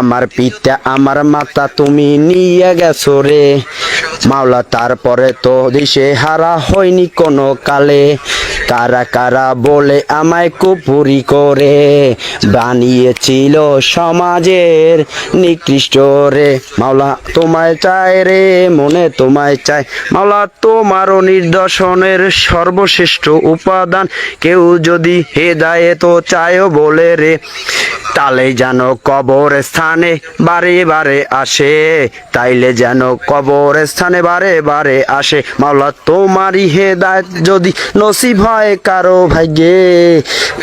আমার পিতা, আমার মাতা, তুমি নিয়ে গেছো রে। মাওলা, তারপরে তো দিশে হারা হয়নি কোনো কালে। কারা কারা বলে আমায় কুপুরি করে? বানিয়েছিল সমাজের নিকৃষ্ট রে। মাওলা, তোমায় চায় রে, মনে তোমায় চায় মাওলা, তোমারও নির্দর্শনের সর্বশ্রেষ্ঠ উপাদান। কেউ যদি হেদায়ে তো চায়ও বলে রে। তালে যেন কবর স্থানে বারে বারে আসে, তাইলে যেন কবর স্থানে বারে বারে আসে। মাওলা, তোমারই হেদায়ত যদি নসিব হয় কারও ভাগ্যে,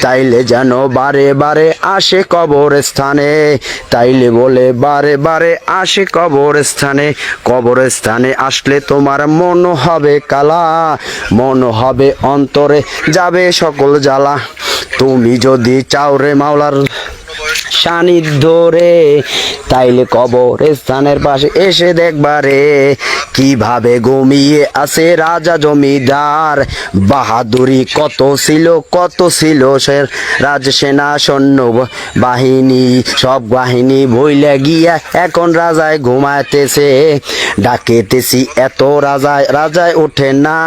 তাইলে যেন বারে বারে আসে কবর স্থানে তাইলে বলে, বারে বারে আসে কবর স্থানে কবর স্থানে আসলে তোমার মন হবে কালা, মন হবে অন্তরে যাবে সকল জ্বালা। তুমি যদি চাও রে মাওলার সান্নিধ্য রে তাইলে কবর স্থানের পাশে এসে দেখবারে কীভাবে ঘুমিয়ে আছে রাজা জমিদার। বাহাদুরি কত ছিল কত ছিল সে রাজসেনা সৈন্য বাহিনী, সব বাহিনী ভইলে গিয়া এখন রাজায় ঘুমাইতেছে। ডাকেতেছি, এত রাজায় রাজায় ওঠে না,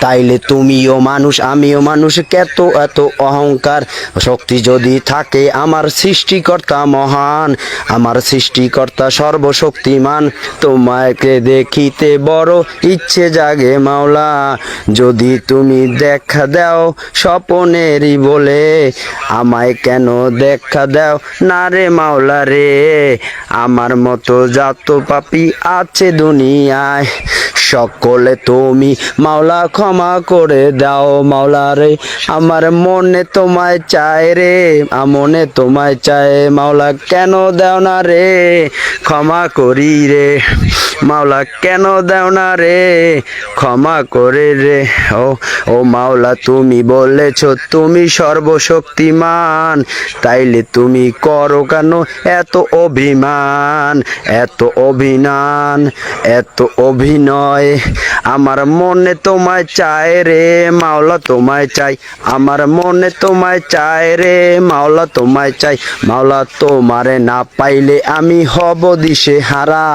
তাইলে তুমিও মানুষ, আমিও মানুষ, কত এত অহংকার? শক্তি যদি থাকে আমার সৃষ্টিকর্তা মহান, আমার সৃষ্টিকর্তা সর্বশক্তিমান। তোমাকে দেখিতে বড় ইচ্ছে জাগে মাওলা, যদি তুমি দেখা দাও স্বপনেরই বলে, আমায় কেন দেখা দাও? না রে মাওলা রে, আমার মতো যত পাপি আছে দুনিয়ায়, সকলে তুমি মাওলা ক্ষমা করে দাও মাওলা রে। আমার মনে তোমায় চায় রে আ মনে তোমায় চায় মাওলা কেন দেও না রে? ক্ষমা করি রে। মাওলা কেন দেও না রে? ক্ষমা করে রে। ও ও মাওলা, তুমি বলেছ তুমি সর্বশক্তিমান। তাইলে তুমি করো কেন এত অভিমান? এত অভিমান এত অভিনয় আমার মনে তোমায় চায় রে। মাওলা তোমায় চাই আমার মনে তোমায় চায় রে। মাওলা তোমায় চাই মাওলা তোমারে না পাইলে আমি হব দিশে হারা।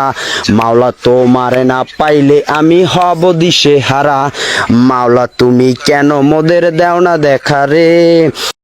মাওলা তোমারে না পাইলে আমি হব দিশে হারা। মাওলা তুমি কেন মোদের দেও না দেখা রে